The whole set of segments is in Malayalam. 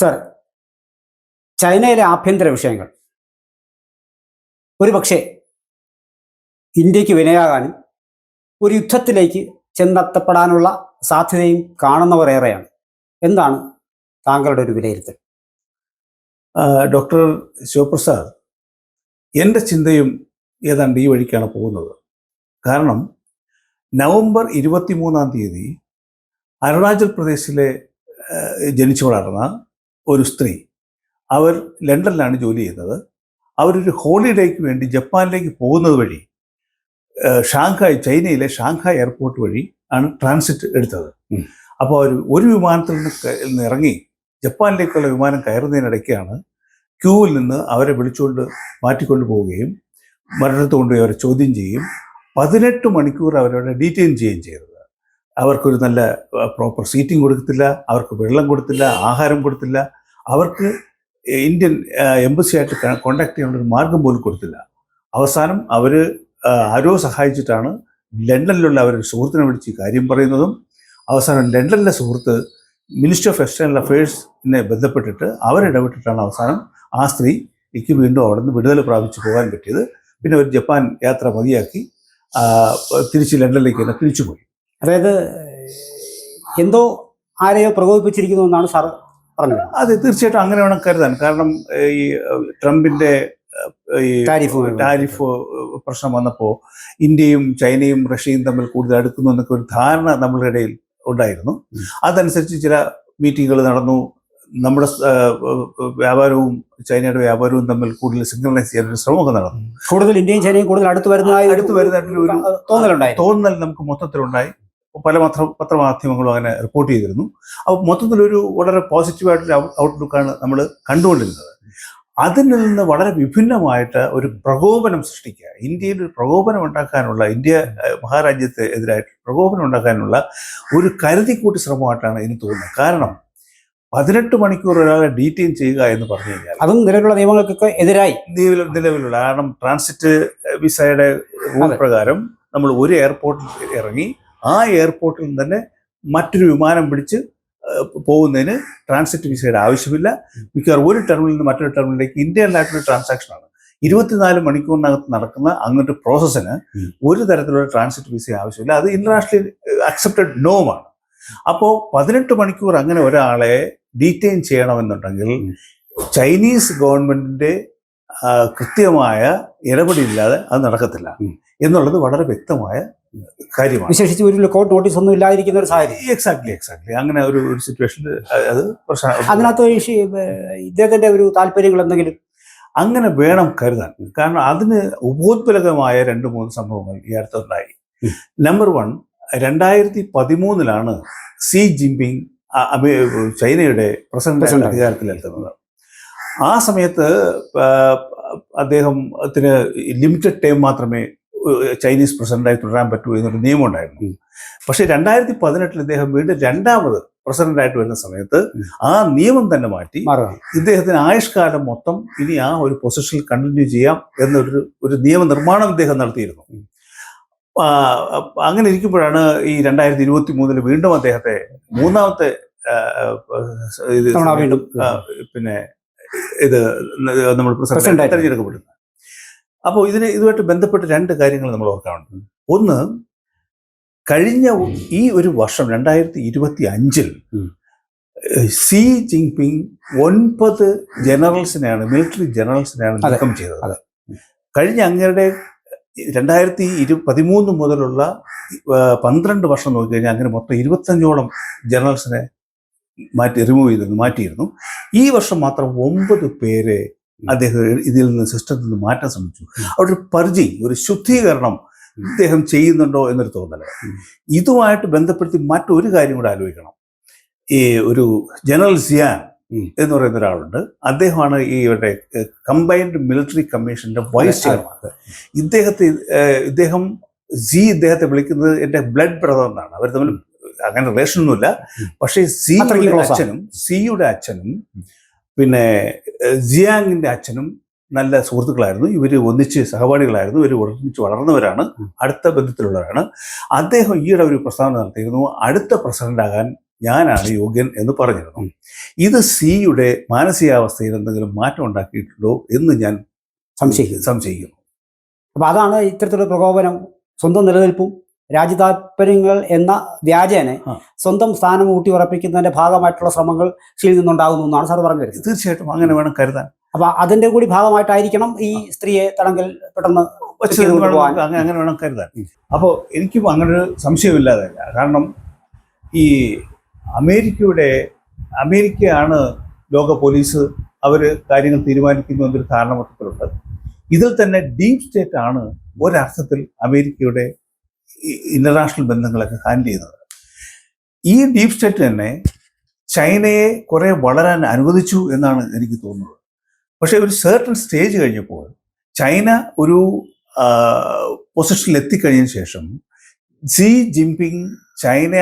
സർ ചൈനയിലെ ആഭ്യന്തര വിഷയങ്ങൾ. ഒരു പക്ഷേ ഇന്ത്യയ്ക്ക് വിനയാകാനും ഒരു യുദ്ധത്തിലേക്ക് ചെന്നെത്തപ്പെടാനുള്ള സാധ്യതയും കാണുന്നവർ ഏറെയാണ്. എന്താണ് താങ്കളുടെ ഒരു വിലയിരുത്തൽ? ഡോക്ടർ ശിവപ്രസാദ് എന്റെ ചിന്തയും ഏതാണ്ട് ഈ വഴിക്കാണ് പോകുന്നത്. കാരണം നവംബർ ഇരുപത്തി മൂന്നാം തീയതി അരുണാചൽ പ്രദേശിലെ ജനിച്ചു വളർന്ന ഒരു സ്ത്രീ. അവർ ലണ്ടനിലാണ് ജോലി ചെയ്യുന്നത്. അവരൊരു ഹോളിഡേക്ക് വേണ്ടി ജപ്പാനിലേക്ക് പോകുന്നത് വഴി ഷാങ്ഹായ് ചൈനയിലെ ഷാങ്ഹായ് എയർപോർട്ട് വഴി ആണ് ട്രാൻസിറ്റ് എടുത്തത്. അപ്പോൾ അവർ ഒരു വിമാനത്തിൽ നിന്ന് ഇറങ്ങി ജപ്പാനിലേക്കുള്ള വിമാനം കയറുന്നതിനിടയ്ക്കാണ് ക്യൂവിൽ നിന്ന് അവരെ വിളിച്ചുകൊണ്ട് മാറ്റിക്കൊണ്ട് പോവുകയും മരണത്ത് കൊണ്ടുപോയി അവരെ ചോദ്യം ചെയ്യും പതിനെട്ട് മണിക്കൂർ അവരവിടെ ഡീറ്റെയിൻ ചെയ്യുകയും ചെയ്തത്. അവർക്കൊരു നല്ല പ്രോപ്പർ സീറ്റിംഗ് കൊടുക്കത്തില്ല അവർക്ക് വെള്ളം കൊടുത്തില്ല ആഹാരം കൊടുത്തില്ല അവർക്ക് ഇന്ത്യൻ എംബസിയായിട്ട് കോണ്ടാക്ട് ചെയ്യാനുള്ള ഒരു മാർഗം പോലും കൊടുത്തില്ല. അവസാനം അവർ ആരോ സഹായിച്ചിട്ടാണ് ലണ്ടനിലുള്ള അവരുടെ സുഹൃത്തിനെ വിളിച്ച് കാര്യം പറയുന്നതും അവസാനം ലണ്ടനിലെ സുഹൃത്ത് മിനിസ്റ്റർ ഓഫ് എക്സ്റ്റേണൽ അഫയേഴ്സിനെ ബന്ധപ്പെട്ടിട്ട് അവരിടപെട്ടിട്ടാണ് അവസാനം ആ സ്ത്രീക്ക് വീണ്ടും അവിടെ നിന്ന് വിടുതൽ പ്രാപിച്ച് പോകാൻ പറ്റിയത്. പിന്നെ ഒരു ജപ്പാൻ യാത്ര മതിയാക്കി തിരിച്ച് ലണ്ടനിലേക്ക് തന്നെ തിരിച്ചുപോയി അതായത് എന്തോ ആരെയോ പ്രകോപിപ്പിച്ചിരിക്കുന്നു എന്നാണ് സാർ അത് തീർച്ചയായിട്ടും അങ്ങനെ വേണം കരുതാൻ. കാരണം ഈ ട്രംപിന്റെ ഈ ടാരിഫുമായി ടാരിഫ് പ്രശ്നം വന്നപ്പോൾ ഇന്ത്യയും ചൈനയും റഷ്യയും തമ്മിൽ കൂടുതൽ അടുക്കുന്നു എന്നൊക്കെ ഒരു ധാരണ നമ്മളുടെ ഇടയിൽ ഉണ്ടായിരുന്നു. അതനുസരിച്ച് ചില മീറ്റിങ്ങുകൾ നടന്നു. നമ്മുടെ വ്യാപാരവും ചൈനയുടെ വ്യാപാരവും തമ്മിൽ കൂടുതൽ സിഗ്നലൈസ് ചെയ്യാൻ ഒരു ശ്രമമൊക്കെ നടന്നു. കൂടുതൽ ഇന്ത്യയും ചൈനയും കൂടുതൽ അടുത്ത് വരുന്നതായി അടുത്ത് വരുന്നതായിട്ടൊരു തോന്നലുണ്ടായി. തോന്നൽ നമുക്ക് മൊത്തത്തിലുണ്ടായി. പല പത്ര പത്രമാധ്യമങ്ങളും അങ്ങനെ റിപ്പോർട്ട് ചെയ്തിരുന്നു. അപ്പോൾ മൊത്തത്തിലൊരു വളരെ പോസിറ്റീവായിട്ടൊരു ഔട്ട്ലുക്കാണ് നമ്മൾ കണ്ടുകൊണ്ടിരുന്നത്. അതിൽ നിന്ന് വളരെ വിഭിന്നമായിട്ട് ഒരു പ്രകോപനം സൃഷ്ടിക്കുക. ഇന്ത്യയിൽ ഒരു പ്രകോപനം ഉണ്ടാക്കാനുള്ള ഇന്ത്യ മഹാരാജ്യത്തെ എതിരായിട്ട് പ്രകോപനം ഉണ്ടാക്കാനുള്ള ഒരു കരുതിക്കൂട്ടി ശ്രമമായിട്ടാണ് എനിക്ക് തോന്നുന്നത്. കാരണം പതിനെട്ട് മണിക്കൂർ ഒരാളെ ഡീറ്റെയിൻ ചെയ്യുക എന്ന് പറഞ്ഞു കഴിഞ്ഞാൽ അതും നിലവിലുള്ള നിയമങ്ങൾക്കൊക്കെ എതിരായി. നിലവിൽ നിലവിലുള്ള കാരണം ട്രാൻസിറ്റ് വിസയുടെ റൂൾ പ്രകാരം നമ്മൾ ഒരു എയർപോർട്ടിൽ ഇറങ്ങി ആ എയർപോർട്ടിൽ നിന്ന് തന്നെ മറ്റൊരു വിമാനം പിടിച്ച് പോകുന്നതിന് ട്രാൻസിറ്റ് വിസയുടെ ആവശ്യമില്ല. മിക്കവാറും ഒരു ടെർമിനലിൽ നിന്ന് മറ്റൊരു ടെർമിനലിലേക്ക് ഇന്ത്യയിലായിട്ടുള്ള ട്രാൻസാക്ഷനാണ് ഇരുപത്തിനാല് മണിക്കൂറിനകത്ത് നടക്കുന്ന അങ്ങനത്തെ പ്രോസസ്സിന് ഒരു തരത്തിലുള്ള ട്രാൻസിറ്റ് വിസ ആവശ്യമില്ല. അത് ഇന്റർനാഷണലി അക്സെപ്റ്റഡ് നോമാണ് അപ്പോൾ പതിനെട്ട് മണിക്കൂർ അങ്ങനെ ഒരാളെ ഡീറ്റെയിൻ ചെയ്യണമെന്നുണ്ടെങ്കിൽ ചൈനീസ് ഗവൺമെന്റിന്റെ കൃത്യമായ ഇടപെടിയില്ലാതെ അത് നടക്കത്തില്ല എന്നുള്ളത് വളരെ വ്യക്തമായ കാര്യമാണ്. വിശേഷിച്ച് ഒരു ലുക്കൗട്ട് നോട്ടീസ് ഒന്നും ഇല്ലാതിരിക്കുന്ന ഒരു സാഹചര്യം. എക്സാക്ട്ലി എക്സാക്ട്ലി അങ്ങനെ ഒരു ഒരു സിറ്റുവേഷനിൽ അത് പ്രശ്നം. അതിനകത്ത് ഇദ്ദേഹത്തിന്റെ ഒരു താല്പര്യങ്ങൾ എന്തെങ്കിലും? അങ്ങനെ വേണം കരുതാൻ. കാരണം അതിന് ഉപോത്പലകമായ രണ്ട് മൂന്ന് സംഭവങ്ങൾ ഈ അടുത്തുണ്ടായി. നമ്പർ വൺ രണ്ടായിരത്തി പതിമൂന്നിലാണ് സി ജിൻപിങ് ചൈനയുടെ പ്രസിഡന്റ്. അധികാരത്തിലെത്തുന്നത്. ആ സമയത്ത് അദ്ദേഹം അദ്ദേഹത്തിന് ലിമിറ്റഡ് ടൈം മാത്രമേ ചൈനീസ് പ്രസിഡന്റായി തുടരാൻ പറ്റൂ എന്നൊരു നിയമം ഉണ്ടായിരുന്നു. പക്ഷേ രണ്ടായിരത്തി പതിനെട്ടിൽ ഇദ്ദേഹം വീണ്ടും രണ്ടാമത് പ്രസിഡന്റായിട്ട് വരുന്ന സമയത്ത്. ആ നിയമം തന്നെ മാറ്റി ഇദ്ദേഹത്തിന് ആയുഷ്കാലം മൊത്തം ഇനി ആ ഒരു പൊസിഷനിൽ കണ്ടിന്യൂ ചെയ്യാം എന്നൊരു ഒരു നിയമനിർമ്മാണം ഇദ്ദേഹം നടത്തിയിരുന്നു അങ്ങനെ ഇരിക്കുമ്പോഴാണ് ഈ രണ്ടായിരത്തി ഇരുപത്തി മൂന്നിൽ വീണ്ടും അദ്ദേഹത്തെ മൂന്നാമത്തെ ഇത് പിന്നെ ഇത് നമ്മൾ പ്രസിഡന്റ്. തെരഞ്ഞെടുക്കപ്പെടുന്നത് അപ്പോൾ ഇതിന് ഇതുമായിട്ട് ബന്ധപ്പെട്ട് രണ്ട് കാര്യങ്ങൾ നമ്മൾ ഓർക്കാറുണ്ട് ഒന്ന് കഴിഞ്ഞ ഈ ഒരു വർഷം രണ്ടായിരത്തി ഇരുപത്തി അഞ്ചിൽ സി ജിൻപിങ് ഒൻപത് ജനറൽസിനെയാണ് മിലിറ്ററി ജനറൽസിനെയാണ് നീക്കം ചെയ്തത്. അതെ. കഴിഞ്ഞ അങ്ങയുടെ രണ്ടായിരത്തി ഇരു പതിമൂന്ന് മുതലുള്ള പന്ത്രണ്ട് വർഷം നോക്കിക്കഴിഞ്ഞാൽ അങ്ങനെ മൊത്തം ഇരുപത്തഞ്ചോളം ജനറൽസിനെ മാറ്റി റിമൂവ് ചെയ്തിരുന്നു മാറ്റിയിരുന്നു. ഈ വർഷം മാത്രം ഒമ്പത് പേരെ അദ്ദേഹം ഇതിൽ നിന്ന് സിസ്റ്റത്തിൽ നിന്ന് മാറ്റാൻ ശ്രമിച്ചു. അവിടെ ഒരു പരിചി ഒരു ശുദ്ധീകരണം അദ്ദേഹം ചെയ്യുന്നുണ്ടോ എന്നൊരു തോന്നൽ ഇതുമായിട്ട് ബന്ധപ്പെടുത്തി മറ്റൊരു കാര്യം കൂടെ ആലോചിക്കണം. ഈ ഒരു ജനറൽ സിയാൻ എന്ന് പറയുന്ന ഒരാളുണ്ട്. അദ്ദേഹമാണ് ഈ ഇവിടെ കമ്പൈൻഡ് മിലിറ്ററി കമ്മീഷന്റെ വൈസ് ചെയർമാൻ. ഇദ്ദേഹത്തെ ഇദ്ദേഹം സി ഇദ്ദേഹത്തെ വിളിക്കുന്നത് എന്റെ ബ്ലഡ് ബ്രദർ എന്നാണ്. അവർ തമ്മിൽ അങ്ങനെ റിലേഷൻ ഒന്നുമില്ല. പക്ഷേ സി സിയുടെ. അച്ഛനും സിയുടെ അച്ഛനും പിന്നെ ജിയാങ്ങിന്റെ അച്ഛനും നല്ല സുഹൃത്തുക്കളായിരുന്നു. ഇവർ ഒന്നിച്ച് സഹപാഠികളായിരുന്നു. ഇവർ ഒരുമിച്ച് വളർന്നവരാണ്. അടുത്ത ബന്ധത്തിലുള്ളവരാണ്. അദ്ദേഹം ഈയിടെ ഒരു പ്രസ്താവന നടത്തിയിരുന്നു. അടുത്ത പ്രസിഡന്റ് ആകാൻ ഞാനാണ് യോഗ്യൻ എന്ന് പറഞ്ഞിരുന്നു. ഇത് സിയുടെ മാനസികാവസ്ഥയിൽ എന്തെങ്കിലും മാറ്റം ഉണ്ടാക്കിയിട്ടുണ്ടോ എന്ന് ഞാൻ സംശയിക്കുന്നു. സംശയിക്കുന്നു. അപ്പോൾ അതാണ് ഇത്തരത്തിലുള്ള പ്രകോപനം സ്വന്തം നിലനിൽപ്പും രാജ്യതാൽപര്യങ്ങൾ എന്ന വ്യാജേനെ സ്വന്തം സ്ഥാനം ഊട്ടി ഉറപ്പിക്കുന്നതിന്റെ ഭാഗമായിട്ടുള്ള ശ്രമങ്ങൾ ഷിയിൽ നിന്നുണ്ടാകുന്നു എന്നാണ് സാർ പറഞ്ഞു വരുന്നത്. തീർച്ചയായിട്ടും അങ്ങനെ വേണം കരുതാൻ. അപ്പൊ അതിന്റെ കൂടി ഭാഗമായിട്ടായിരിക്കണം ഈ സ്ത്രീയെ തടങ്കൽ പെട്ടെന്ന് അങ്ങനെ വേണം കരുതാൻ. അപ്പോൾ എനിക്കും അങ്ങനെ ഒരു സംശയമില്ലാതല്ല കാരണം ഈ അമേരിക്കയുടെ അമേരിക്കയാണ് ലോക പോലീസ് അവർ കാര്യങ്ങൾ തീരുമാനിക്കുന്നു എന്നൊരു ഉണ്ട്. ഇതിൽ തന്നെ ഡീപ് സ്റ്റേറ്റ് ആണ് ഒരർത്ഥത്തിൽ അമേരിക്കയുടെ ഇന്റർനാഷണൽ ബന്ധങ്ങളൊക്കെ ഹാൻഡിൽ ചെയ്യുന്നത്. ഈ ഡീപ് സ്റ്റേറ്റ് തന്നെ ചൈനയെ കുറെ വളരാൻ അനുവദിച്ചു എന്നാണ് എനിക്ക് തോന്നുന്നത്. പക്ഷേ ഒരു സെർട്ടൺ സ്റ്റേജ് കഴിഞ്ഞപ്പോൾ ചൈന ഒരു പൊസിഷനിൽ എത്തിക്കഴിഞ്ഞതിന് ശേഷം Xi Jinping China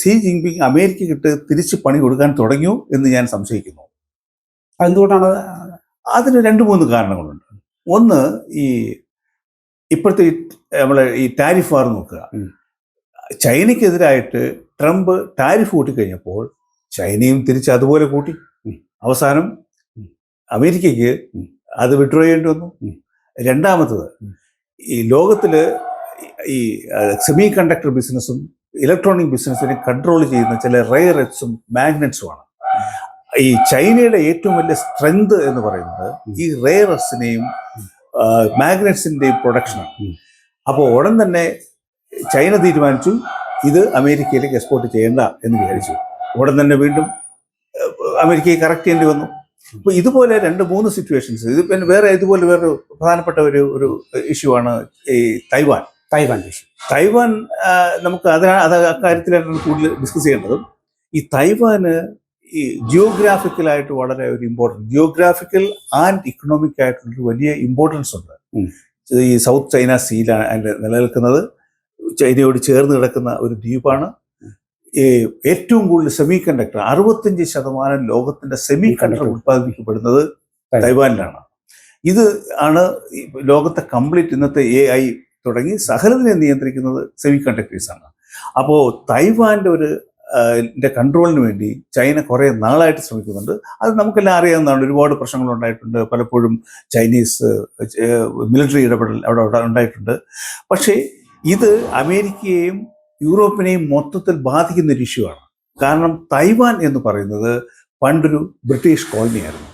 Xi Jinping അമേരിക്കക്കിട്ട് തിരിച്ച് പണി കൊടുക്കാൻ തുടങ്ങിയോ എന്ന് ഞാൻ സംശയിക്കുന്നു. എന്തുകൊണ്ടാണ് അതിന് രണ്ട് മൂന്ന് കാരണങ്ങളുണ്ട്. ഒന്ന് ഈ ഇപ്പോഴത്തെ നമ്മളെ ഈ ടാരിഫ് വാർ നോക്കുക. ചൈനയ്ക്കെതിരായിട്ട് ട്രംപ് ടാരിഫ് കൂട്ടിക്കഴിഞ്ഞപ്പോൾ ചൈനയും തിരിച്ച് അതുപോലെ കൂട്ടി. അവസാനം. അമേരിക്കയ്ക്ക്. അത് വിഡ്രോ ചെയ്യേണ്ടി വന്നു. രണ്ടാമത്തത്. ഈ ലോകത്തിൽ ഈ സെമി കണ്ടക്ടർ ബിസിനസ്സും ഇലക്ട്രോണിക് ബിസിനസ്സിനെ കൺട്രോൾ ചെയ്യുന്ന ചില റെയർ എറ്റ്സും മാഗ്നറ്റ്സുമാണ് ഈ ചൈനയുടെ ഏറ്റവും വലിയ സ്ട്രെങ്ത് എന്ന് പറയുന്നത് ഈ റെയർ എർട്സിനെയും മാഗ്നറ്റ്സിന്റെയും പ്രൊഡക്ഷനാണ്. അപ്പോൾ ഉടൻ തന്നെ ചൈന തീരുമാനിച്ചു ഇത് അമേരിക്കയിലേക്ക് എക്സ്പോർട്ട് ചെയ്യേണ്ട എന്ന് വിചാരിച്ചു. ഉടൻ തന്നെ വീണ്ടും അമേരിക്കയെ കറക്റ്റ് ചെയ്യേണ്ടി വന്നു. അപ്പോൾ ഇതുപോലെ രണ്ട് മൂന്ന് സിറ്റുവേഷൻസ് ഇത് പിന്നെ വേറെ ഇതുപോലെ വേറെ പ്രധാനപ്പെട്ട ഒരു ഒരു ഇഷ്യൂ ആണ് ഈ തൈവാൻ. തൈവാൻ ഇഷ്യൂ തൈവാൻ നമുക്ക് അതിനാ അത് അക്കാര്യത്തിലാണ് കൂടുതൽ ഡിസ്കസ് ചെയ്യേണ്ടതും. ഈ തൈവാന് ഈ ജിയോഗ്രാഫിക്കലായിട്ട് വളരെ ഒരു ഇമ്പോർട്ടൻസ് ജിയോഗ്രാഫിക്കൽ ആൻഡ് ഇക്കണോമിക് ആയിട്ടുള്ളൊരു വലിയ ഇമ്പോർട്ടൻസ് ഉണ്ട്. ഈ സൗത്ത് ചൈന സീലാണ് അതിന്റെ നിലനിൽക്കുന്നത്. ചൈനയോട് ചേർന്ന് കിടക്കുന്ന ഒരു ദ്വീപാണ്. ഈ ഏറ്റവും കൂടുതൽ സെമി കണ്ടക്ടർ അറുപത്തഞ്ച് ശതമാനം ലോകത്തിന്റെ സെമി കണ്ടക്ടർ ഉത്പാദിപ്പിക്കപ്പെടുന്നത് തൈവാനിലാണ് ഇത് ആണ് ലോകത്തെ കംപ്ലീറ്റ് ഇന്നത്തെ എ ഐ തുടങ്ങി സകലതിനെ നിയന്ത്രിക്കുന്നത് സെമി കണ്ടക്ടേഴ്സ് ആണ്. അപ്പോൾ തൈവാന്റെ ഒരു കൺട്രോളിന് വേണ്ടി ചൈന കുറേ നാളായിട്ട് ശ്രമിക്കുന്നുണ്ട്. അത് നമുക്കെല്ലാം അറിയാവുന്നതാണ്. ഒരുപാട് പ്രശ്നങ്ങൾ ഉണ്ടായിട്ടുണ്ട് പലപ്പോഴും ചൈനീസ് മിലിറ്ററി ഇടപെടൽ അവിടെ ഉണ്ടായിട്ടുണ്ട്. പക്ഷേ ഇത് അമേരിക്കയെയും യൂറോപ്പിനെയും മൊത്തത്തിൽ ബാധിക്കുന്ന ഒരു ഇഷ്യൂ ആണ്. കാരണം തൈവാൻ എന്ന് പറയുന്നത് പണ്ടൊരു ബ്രിട്ടീഷ് കോളനിയായിരുന്നു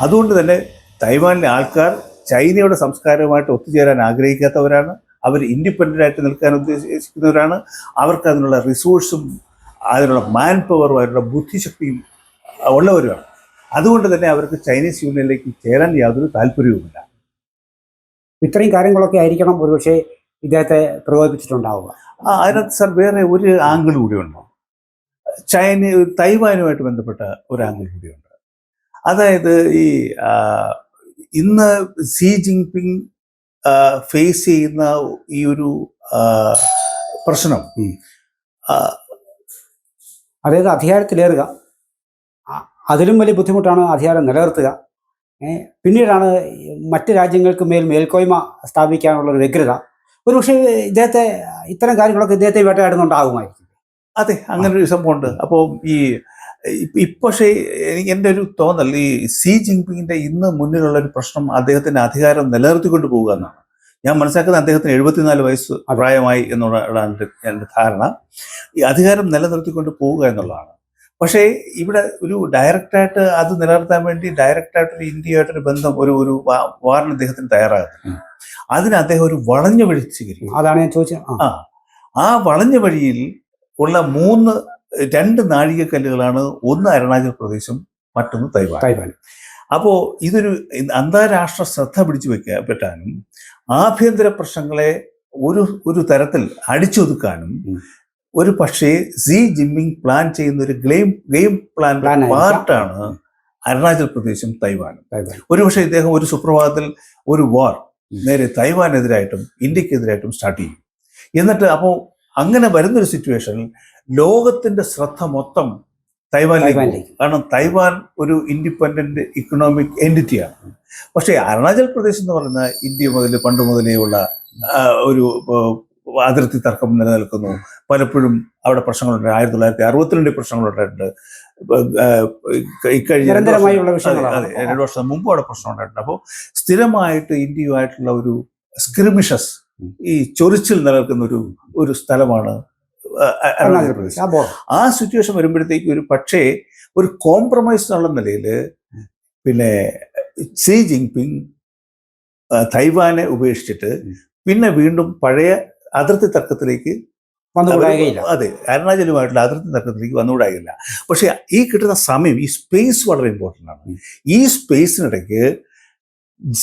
അതുകൊണ്ട് തന്നെ തൈവാനിലെ ആൾക്കാർ ചൈനയുടെ സംസ്കാരവുമായിട്ട് ഒത്തുചേരാൻ ആഗ്രഹിക്കാത്തവരാണ്. അവർ ഇൻഡിപെൻഡന്റ് ആയിട്ട് നിൽക്കാൻ ഉദ്ദേശിക്കുന്നവരാണ്. അവർക്ക് അതിനുള്ള റിസോഴ്സും അതിനുള്ള മാൻ പവറും അതിനുള്ള ബുദ്ധിശക്തിയും ഉള്ളവരുമാണ് അതുകൊണ്ട് തന്നെ അവർക്ക് ചൈനീസ് യൂണിയനിലേക്ക് ചേരാൻ യാതൊരു താല്പര്യവുമില്ല. ഇത്രയും കാര്യങ്ങളൊക്കെ ആയിരിക്കണം ഒരുപക്ഷെ ഇദ്ദേഹത്തെ പ്രകോപിപ്പിച്ചിട്ടുണ്ടാവുക. ആ, അതിനകത്ത് സാർ വേറെ ഒരു ആംഗിൾ കൂടിയുണ്ട് ചൈന തൈവാനുമായിട്ട് ബന്ധപ്പെട്ട ഒരു ആംഗിൾ കൂടിയുണ്ട് അതായത് ഈ ഇന്ന് സി ജിൻപിങ് ഫേസ് ചെയ്യുന്ന ഈ ഒരു പ്രശ്നം. അതായത് അധികാരത്തിലേറുക. അതിലും വലിയ ബുദ്ധിമുട്ടാണ് അധികാരം നിലനിർത്തുക. പിന്നീടാണ് മറ്റ് രാജ്യങ്ങൾക്ക് മേൽ മേൽക്കോയ്മ സ്ഥാപിക്കാനുള്ള ഒരു വ്യഗ്രത. ഒരുപക്ഷെ ഇദ്ദേഹത്തെ ഇത്തരം കാര്യങ്ങളൊക്കെ ഇദ്ദേഹത്തെ വേട്ടയാടുന്നുണ്ടാകുമായിരിക്കും. അതെ അങ്ങനെ ഒരു സംഭവമുണ്ട്. അപ്പോൾ ഈ പക്ഷേ എന്റെ ഒരു തോന്നൽ ഈ സി ജിൻപിങ്ങിന്റെ ഇന്ന് മുന്നിലുള്ള ഒരു പ്രശ്നം അദ്ദേഹത്തിന്റെ അധികാരം നിലനിർത്തിക്കൊണ്ട് പോകുക എന്നാണ്. ഞാൻ മനസ്സിലാക്കുന്നത് അദ്ദേഹത്തിന് എഴുപത്തിനാല് വയസ്സ് പ്രായമായി എന്നുള്ളതാണ് എന്റെ ധാരണ. ഈ അധികാരം നിലനിർത്തിക്കൊണ്ട് പോവുക എന്നുള്ളതാണ്. പക്ഷേ ഇവിടെ ഒരു ഡയറക്റ്റായിട്ട് അത് നിലനിർത്താൻ വേണ്ടി ഡയറക്റ്റായിട്ടൊരു ഇന്ത്യയായിട്ടൊരു ബന്ധം ഒരു ഒരു വാറിന് അദ്ദേഹത്തിന് തയ്യാറാകുന്നു അതിന് അദ്ദേഹം ഒരു വളഞ്ഞ വഴി സ്വീകരിക്കും. അതാണ് ഞാൻ ചോദിച്ചത്. ആ. ആ. ആ വളഞ്ഞ വഴിയിൽ ഉള്ള മൂന്ന് രണ്ട് നാഴികക്കല്ലുകളാണ് ഒന്ന് അരുണാചൽ പ്രദേശും മറ്റൊന്ന് തൈവാൻ തൈവാൻ അപ്പോൾ ഇതൊരു അന്താരാഷ്ട്ര ശ്രദ്ധ പിടിച്ചു വെക്കാൻ പറ്റാനും ആഭ്യന്തര പ്രശ്നങ്ങളെ ഒരു ഒരു തരത്തിൽ അടിച്ചൊതുക്കാനും. ഒരു പക്ഷേ സി ജിമ്മിങ് പ്ലാൻ ചെയ്യുന്ന ഒരു ഗെയിം ഗെയിം പ്ലാൻ. പാർട്ടാണ് അരുണാചൽ പ്രദേശും തൈവാനും ഒരു ഒരുപക്ഷെ ഇദ്ദേഹം ഒരു സുപ്രഭാതത്തിൽ ഒരു വാർ. നേരെ തൈവാനെതിരായിട്ടും ഇന്ത്യക്കെതിരായിട്ടും സ്റ്റാർട്ട് ചെയ്യും എന്നിട്ട് അപ്പോൾ അങ്ങനെ വരുന്നൊരു സിറ്റുവേഷനിൽ ലോകത്തിന്റെ ശ്രദ്ധ മൊത്തം തൈവാനിലേക്ക്. കാരണം തൈവാൻ ഒരു ഇൻഡിപെൻഡന്റ് ഇക്കണോമിക് എന്റിറ്റിയാണ് പക്ഷേ അരുണാചൽ പ്രദേശ് എന്ന് പറയുന്ന ഇന്ത്യ മുതൽ പണ്ട് മുതലേ ഉള്ള ഒരു അതിർത്തി തർക്കം നിലനിൽക്കുന്നു. പലപ്പോഴും അവിടെ പ്രശ്നങ്ങളുണ്ട്. ആയിരത്തി തൊള്ളായിരത്തി അറുപത്തിരണ്ടിൽ പ്രശ്നങ്ങളുണ്ടായിട്ടുണ്ട് ഇക്കഴിഞ്ഞ രണ്ട് വർഷം- അതെ, വിഷയങ്ങളാണ്. രണ്ട് വർഷം മുമ്പ് അവിടെ പ്രശ്നം ഉണ്ടായിട്ടുണ്ട് അപ്പോൾ സ്ഥിരമായിട്ട് ഇന്ത്യയുമായിട്ടുള്ള ഒരു സ്ക്രിമിഷസ് ഈ ചൊറിച്ചിൽ നിലനിൽക്കുന്ന ഒരു ഒരു സ്ഥലമാണ് അരുണാചൽ പ്രദേശ്. ആ സിറ്റുവേഷൻ വരുമ്പോഴത്തേക്ക് ഒരു പക്ഷേ ഒരു കോംപ്രമൈസ് എന്നുള്ള നിലയിൽ പിന്നെ സി ജിൻപിങ് തൈവാനെ ഉപേക്ഷിച്ചിട്ട് പിന്നെ വീണ്ടും പഴയ അതിർത്തി തർക്കത്തിലേക്ക് അതെ അരുണാചലുമായിട്ടുള്ള അതിർത്തി തർക്കത്തിലേക്ക് വന്നുകൂടായില്ല പക്ഷേ ഈ കിട്ടുന്ന സമയം ഈ സ്പേസ് വളരെ ഇമ്പോർട്ടന്റ് ആണ്. ഈ സ്പേസിനിടയ്ക്ക്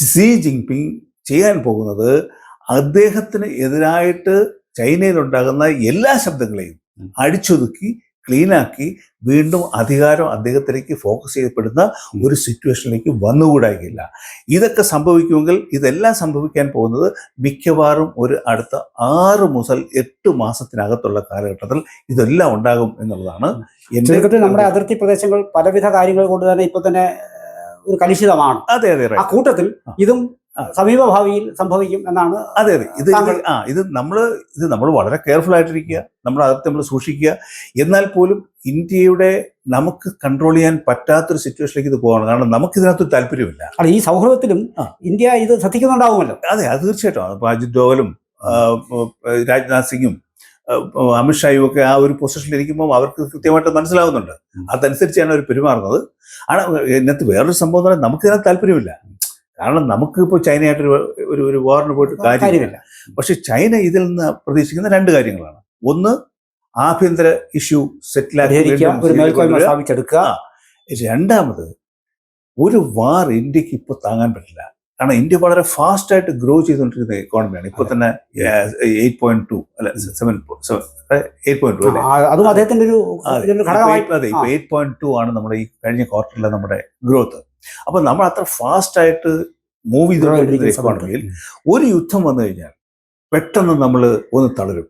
സി ജിൻപിങ് ചെയ്യാൻ പോകുന്നത് അദ്ദേഹത്തിന് എതിരായിട്ട് ചൈനയിലുണ്ടാകുന്ന എല്ലാ ശബ്ദങ്ങളെയും. അടിച്ചൊതുക്കി ക്ലീനാക്കി വീണ്ടും അധികാരം അദ്ദേഹത്തിലേക്ക് ഫോക്കസ് ചെയ്യപ്പെടുന്ന ഒരു സിറ്റുവേഷനിലേക്ക് വന്നുകൂടായില്ല. ഇതൊക്കെ സംഭവിക്കുമെങ്കിൽ ഇതെല്ലാം സംഭവിക്കാൻ പോകുന്നത് മിക്കവാറും ഒരു അടുത്ത ആറ് മുതൽ എട്ട് മാസത്തിനകത്തുള്ള കാലഘട്ടത്തിൽ ഇതെല്ലാം ഉണ്ടാകും എന്നുള്ളതാണ് ചുരുക്കത്തിൽ നമ്മുടെ അതിർത്തി പ്രദേശങ്ങൾ പലവിധ കാര്യങ്ങൾ കൊണ്ട് തന്നെ ഇപ്പൊ തന്നെ ഒരു കലുഷിതമാണ്. അതെ അതെ ആ കൂട്ടത്തിൽ ഇതും ആ. സമീപ ഭാവിയിൽ സംഭവിക്കും എന്നാണ് അതെ അതെ. ഇത് ആ ഇത് നമ്മൾ ഇത് നമ്മൾ വളരെ കെയർഫുൾ ആയിട്ടിരിക്കുക. നമ്മൾ അകത്ത് നമ്മൾ സൂക്ഷിക്കുക. എന്നാൽ പോലും ഇന്ത്യയുടെ നമുക്ക് കൺട്രോൾ ചെയ്യാൻ പറ്റാത്തൊരു സിറ്റുവേഷനിലേക്ക് ഇത് പോകണം. കാരണം നമുക്ക് ഇതിനകത്ത് താല്പര്യമില്ല. അല്ല ഈ സൗഹൃദത്തിലും ഇന്ത്യ ഇത് ശ്രദ്ധിക്കുന്നുണ്ടാവുമല്ലോ. അതെ അത് തീർച്ചയായിട്ടും. അജിത് ഡോവലും രാജ്നാഥ് സിംഗും അമിത്ഷായും ഒക്കെ ആ ഒരു പൊസിഷനിൽ ഇരിക്കുമ്പോൾ അവർക്ക് കൃത്യമായിട്ട് മനസ്സിലാവുന്നുണ്ട്. അതനുസരിച്ചാണ് അവർ പെരുമാറുന്നത്. ആണ് ഇതിനകത്ത് വേറൊരു സംഭവം എന്ന് പറഞ്ഞാൽ നമുക്ക് ഇതിനകത്ത് താല്പര്യമില്ല. കാരണം നമുക്ക് ഇപ്പോൾ ചൈനയായിട്ടൊരു ഒരു ഒരു വാറിന് പോയിട്ട് കാര്യമില്ല. പക്ഷെ ചൈന ഇതിൽ നിന്ന് പ്രതീക്ഷിക്കുന്ന രണ്ട് കാര്യങ്ങളാണ്. ഒന്ന് ആഭ്യന്തര ഇഷ്യൂ സെറ്റിലാക്കി. രണ്ടാമത് ഒരു വാർ ഇന്ത്യയ്ക്ക് ഇപ്പോൾ താങ്ങാൻ പറ്റില്ല. കാരണം ഇന്ത്യ വളരെ ഫാസ്റ്റ് ആയിട്ട് ഗ്രോ ചെയ്തുകൊണ്ടിരിക്കുന്ന എക്കോണമിയാണ് ഇപ്പൊ തന്നെ എയ്റ്റ് പോയിന്റ് ടു അല്ല സെവൻ എയ്റ്റ് പോയിന്റ് ടു അതും അദ്ദേഹത്തിന്റെ ഒരു അതെ ഇപ്പൊ എയ്റ്റ് പോയിന്റ് ടു ആണ് നമ്മുടെ ഈ കഴിഞ്ഞ ക്വാർട്ടറിലെ നമ്മുടെ ഗ്രോത്ത് അപ്പൊ നമ്മൾ അത്ര ഫാസ്റ്റ് ആയിട്ട് മൂവ് ചെയ്തുകൊണ്ടിരിക്കുന്ന എക്കോണമിയിൽ ഒരു യുദ്ധം വന്നു കഴിഞ്ഞാൽ പെട്ടെന്ന് നമ്മൾ ഒന്ന് തളരും.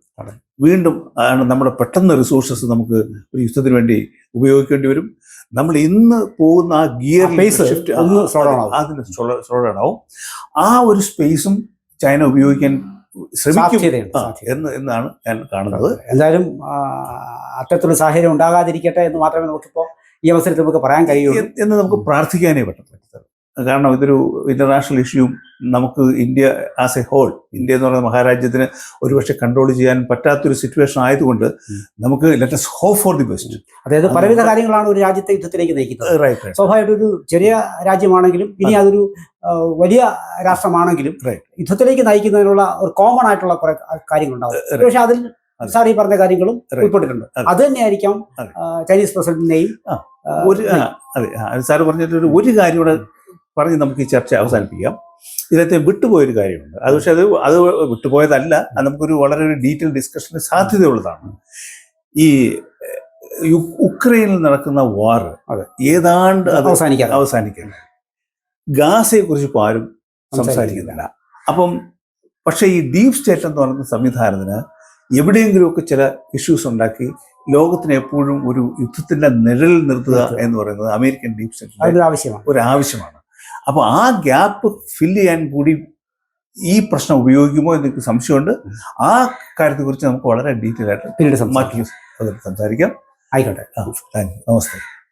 വീണ്ടും ആണ് നമ്മുടെ പെട്ടെന്ന് റിസോഴ്സസ് നമുക്ക് ഒരു യുദ്ധത്തിന് വേണ്ടി ഉപയോഗിക്കേണ്ടി വരും. നമ്മൾ ഇന്ന് പോകുന്ന ആ ഗിയർ ഷിഫ്റ്റ്. അതിന് സ്ലോഡാണാവും ആ ഒരു സ്പേസും ചൈന ഉപയോഗിക്കാൻ ശ്രമിക്കും. എന്ന് എന്നാണ് ഞാൻ കാണുന്നത്. എന്തായാലും അത്തരത്തിലുള്ള സാഹചര്യം ഉണ്ടാകാതിരിക്കട്ടെ എന്ന് മാത്രമേ നമുക്കിപ്പോ ഈ അവസരത്തിൽ നമുക്ക് പറയാൻ കഴിയുള്ളൂ. എന്ന് നമുക്ക് പ്രാർത്ഥിക്കാനേ പറ്റത്തില്ല കാരണം ഇതൊരു ഇന്റർനാഷണൽ ഇഷ്യൂ നമുക്ക് India as a whole India എന്ന് പറയുന്ന മഹാരാജ്യത്തിന് ഒരുപക്ഷെ കൺട്രോൾ ചെയ്യാൻ പറ്റാത്തൊരു സിറ്റുവേഷൻ ആയതുകൊണ്ട് നമുക്ക് let's hope for the best അതായത് പലവിധ കാര്യങ്ങളാണ് ഒരു രാജ്യത്തെ യുദ്ധത്തിലേക്ക് നയിക്കുന്നത്. റൈറ്റ് റൈറ്റ് ഒരു ചെറിയ രാജ്യമാണെങ്കിലും ഇനി അതൊരു വലിയ രാഷ്ട്രമാണെങ്കിലും യുദ്ധത്തിലേക്ക് നയിക്കുന്നതിനുള്ള ഒരു കോമൺ ആയിട്ടുള്ള കുറെ കാര്യങ്ങളുണ്ടാവും. Right. പക്ഷെ അതിൽ അതെ. സാർ ഈ പറഞ്ഞ കാര്യങ്ങളും ഉൾപ്പെട്ടിട്ടുണ്ട്. അതെ. തന്നെയായിരിക്കാം ചൈനീസ് പ്രസിഡന്റിനെയും ഒരു അതെ സാറ് പറഞ്ഞിട്ടൊരു ഒരു കാര്യം കൂടെ പറഞ്ഞ് നമുക്ക് ഈ ചർച്ച അവസാനിപ്പിക്കാം. ഇതിനകത്ത് വിട്ടുപോയൊരു കാര്യമുണ്ട്. അത് പക്ഷെ അത് അത് വിട്ടുപോയതല്ല. അത് നമുക്കൊരു വളരെ ഒരു ഡീറ്റെയിൽ ഡിസ്കഷന് സാധ്യതയുള്ളതാണ്. ഈ ഉക്രൈനിൽ നടക്കുന്ന വാർ അതെ. ഏതാണ്ട് അത് അവസാനിക്കാം അവസാനിക്കുന്നത് ഗാസയെ കുറിച്ച് ഇപ്പോൾ ആരും സംസാരിക്കുന്നില്ല. അപ്പം പക്ഷേ ഈ ഡീപ് സ്റ്റേറ്റ് എന്ന് പറയുന്ന സംവിധാനത്തിന് എവിടെയെങ്കിലുമൊക്കെ ചില ഇഷ്യൂസ് ഉണ്ടാക്കി ലോകത്തിന് എപ്പോഴും ഒരു യുദ്ധത്തിന്റെ നിഴലിൽ നിർത്തുക. എന്ന് പറയുന്നത് അമേരിക്കൻ ഡീപ് സ്റ്റേറ്റിന്റെ ആവശ്യമാണ് ഒരു ആവശ്യമാണ് അപ്പോൾ ആ ഗ്യാപ്പ് ഫില്ല് ചെയ്യാൻ കൂടി ഈ പ്രശ്നം ഉപയോഗിക്കുമോ എന്നൊക്കെ സംശയമുണ്ട്. ആ കാര്യത്തെ കുറിച്ച് നമുക്ക് വളരെ ഡീറ്റെയിൽ ആയിട്ട് പിന്നീട് സംസാരിക്കാം. മാറ്റി സംസാരിക്കാം. ആയിക്കോട്ടെ. ആ താങ്ക് യു നമസ്തേ.